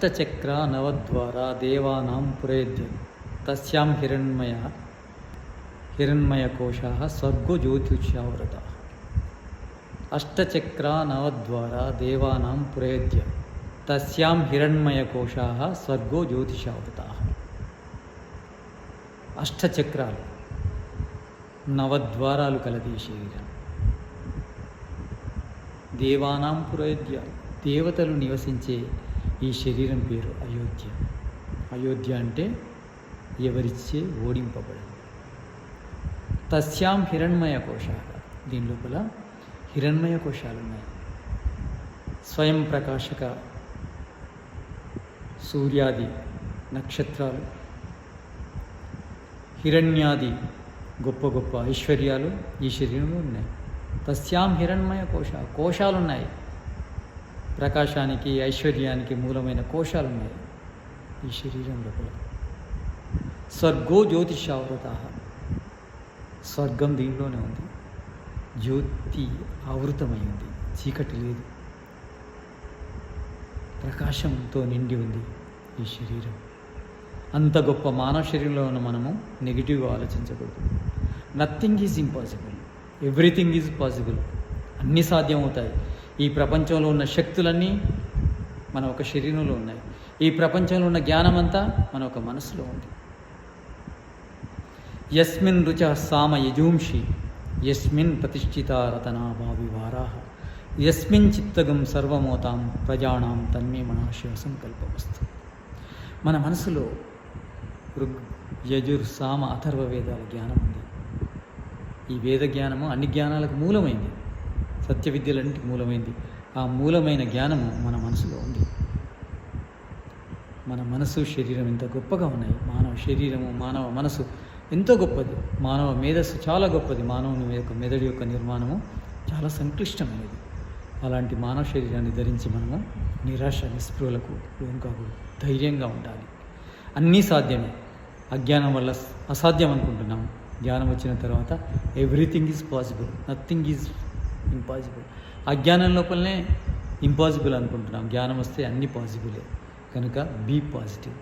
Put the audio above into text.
అష్టచక్ర నవద్వారా దేవానాం పురేద్య. తస్యాం హిరణ్మయ హిరణ్మయకోశా స్వర్గో జ్యోతిష్యావృత. అష్టచక్ర నవద్వారా దేవానాం పురేద్య. తస్యాం హిరణ్మయకోశా స్వర్గో జ్యోతిషావృత అష్టచక్రాలు నవద్వారాలు కలది శరీరం. దేవానాం పురేద్య దేవతలు నివసించే ఈ శరీరం పేరు అయోధ్య. అయోధ్య అంటే ఎవరిచ్చే ఓడింపబడింది. తస్యాం హిరణ్మయ కోశాలు. దీని లోపల హిరణ్మయ కోశాలు ఉన్నాయి స్వయం ప్రకాశక సూర్యాది నక్షత్రాలు హిరణ్యాది గొప్ప గొప్ప ఐశ్వర్యాలు ఈ శరీరంలో ఉన్నాయి. తస్యాం హిరణ్మయ కోశ కోశాలు ఉన్నాయి ప్రకాశానికి ఐశ్వర్యానికి మూలమైన కోశాలు ఉన్నాయి ఈ శరీరం లోపల స్వర్గో జ్యోతిషావృత స్వర్గం దీనిలోనే ఉంది. జ్యోతి ఆవృతమై ఉంది. చీకటి లేదు. ప్రకాశంతో నిండి ఉంది ఈ శరీరం. అంత గొప్ప మానవ శరీరంలో ఉన్న మనము నెగిటివ్గా ఆలోచించకూడదు. Nothing is impossible everything is possible అన్నీ సాధ్యమవుతాయి. ఈ ప్రపంచంలో ఉన్న శక్తులన్నీ మన ఒక శరీరంలో ఉన్నాయి. ఈ ప్రపంచంలో ఉన్న జ్ఞానం అంతా మన ఒక మనసులో ఉంది. యస్మిన్ రుచ సామ యజూంషి యస్మిన్ ప్రతిష్ఠిత రతనా భావి వారాహ యస్మిన్ చిత్తగం సర్వమోతాం ప్రజానాం తన్మే మనాశయ సంకల్పవస్తు మన మనసులో ఋగ్ యజుర్ సామ అథర్వ వేదాల జ్ఞానం ఉంది ఈ వేద జ్ఞానము అన్ని జ్ఞానాలకు మూలమైంది. సత్య విద్యలంటి మూలమైంది. ఆ మూలమైన జ్ఞానము మన మనసులో ఉంది. మన మనసు శరీరం ఎంత గొప్పగా ఉన్నాయి. మానవ శరీరము మానవ మనసు ఎంతో గొప్పది. మానవ మేధస్సు చాలా గొప్పది. మానవుని యొక్క మెదడు యొక్క నిర్మాణము చాలా సంక్లిష్టమైనది. అలాంటి మానవ శరీరాన్ని ధరించి మనము నిరాశ నిస్పృహలకు లోన్ కాకూడదు ధైర్యంగా ఉండాలి. అన్నీ సాధ్యమే. అజ్ఞానం వల్ల అసాధ్యం అనుకుంటున్నాము జ్ఞానం వచ్చిన తర్వాత everything is possible. Nothing is impossible అజ్ఞానం లోపలనే ఇంపాసిబుల్ అనుకుంటున్నాం. జ్ఞానం వస్తే అన్నీ పాసిబులే కనుక బీ పాజిటివ్